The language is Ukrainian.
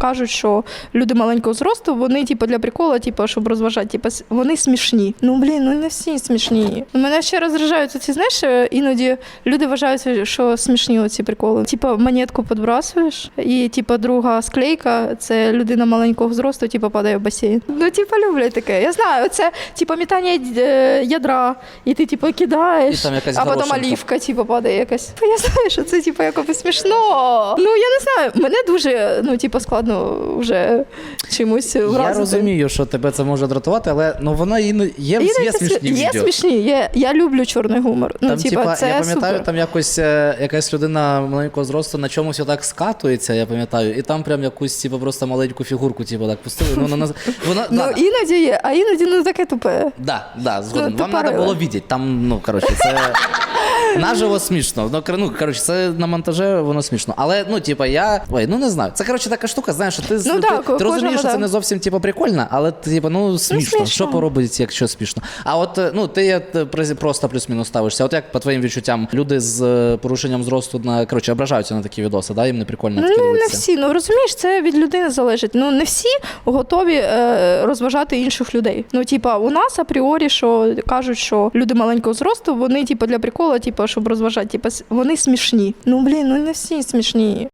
кажуть, що люди маленького зросту, вони, типу, для прикола, типу, щоб розважати, типу, с- вони смішні. Ну блін, ну не всі смішні. Мене ще розражають ці, знаєш, е, іноді люди вважають, що смішні оці приколи. Типу, монетку підбрасуєш, і типу, друга склейка це людина маленького зросту, типу, падає в басейн. Ну, типу, люблять таке. Я знаю, це типу метання е, ядра, і ти типу кидаєш, І там а потім олівка, типу, падає якась. Я знаю, що це типу якось смішно. Ну я не знаю, мене дуже ну, типу, складно вже чимось вразити. Я розумію, що тебе це може дратувати, але ну воно іно- є, Іноді є смішні є відео. смішні. Є, я люблю чорний гумор. Ну, Там, типа, типа, це я пам'ятаю, супер. там якось е, якась людина маленького зросту на чомусь отак скатується, я пам'ятаю, і там прям якусь, типу, просто маленьку фігурку, типу, так пустили. Ну, вона, вона, Ну, да, іноді є, а іноді ну таке тупе. да, да, згоден. Ну, Вам треба було бачити. Там, ну, коротше, це наживо смішно. Ну, кор- ну, коротше, це на монтаже воно смішно. Але, ну, типа, я. Ой, ну не знаю. Це, коротше, така штука, знаєш, що ти, Ну, ти, да, ти, розумієш, що це да. не зовсім типу, прикольно, але типу, ну, смішно. смішно. Що поробить, якщо смішно? А от е, ну, ти е, просто плюс-мінус ставишся. От як по твоїм відчуттям, люди з е, порушенням зросту на коротше, ображаються на такі відоси, да? їм не прикольно такі Ну, не дивитися. всі. Ну розумієш, це від людини залежить. Ну не всі готові е, розважати інших людей. Ну, типа, у нас апріорі, що кажуть, що люди маленького зросту, вони, типа, для прикола, типа, щоб розважати, типа, вони смішні. Ну блін, ну не всі смішні.